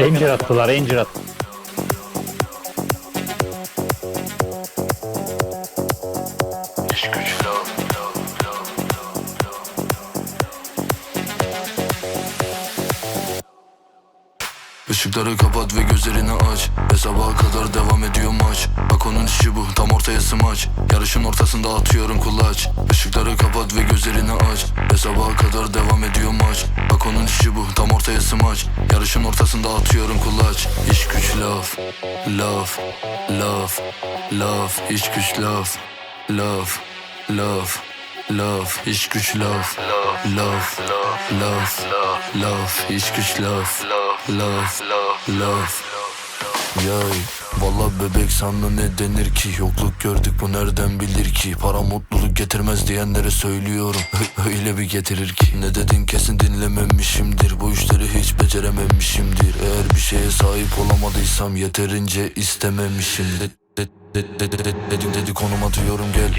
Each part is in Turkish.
Ranger attılar Ranger attı. Işıkları kapat ve gözlerini aç. Ve sabaha kadar devam ediyor maç. Bak onun işi bu tam ortaya smaç. Yarışın ortasında atıyorum kulaç. Işıkları kapat ve gözlerini aç. Ve sabaha kadar devam ediyor maç Bak onun işi bu tam ortaya smaç Yarışın ortasında atıyorum kulaç İş güç laf Laf Laf Laf İş güç laf Laf Laf Laf iş güç laf Laf Laf Laf iş güç laf Laf Laf Yay. Valla bebek sana ne denir ki? Yokluk gördük bu nereden bilir ki? Para mutluluk getirmez diyenlere söylüyorum. Öyle bir getirir ki. Ne dedin kesin dinlememişimdir. Bu işleri hiç becerememişimdir. Eğer bir şeye sahip olamadıysam Yeterince istememişimdir de, de, de, de, de, dedim dedi konum atıyorum gel.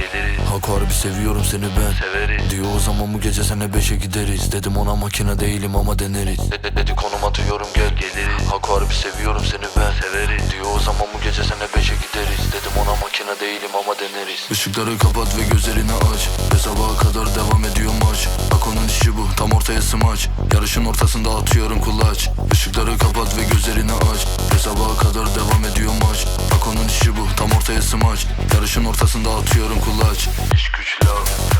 Hak harbi seviyorum seni ben. Diyor o zaman bu gece sene beşe gideriz. Dedim ona makine değilim ama deneriz. De, de, dedi konum atıyorum gel. Hak harbi seviyorum seni ben. Diyor deneriz Işıkları kapat ve gözlerini aç. Ve sabaha kadar devam ediyor maç. Bak onun işi bu tam ortaya smaç. Yarışın ortasında atıyorum kulaç. Işıkları kapat ve gözlerini aç. Ve sabaha kadar devam ediyor maç. Bak onun işi bu tam ortaya smaç. Yarışın ortasında atıyorum kulaç. İş güç laf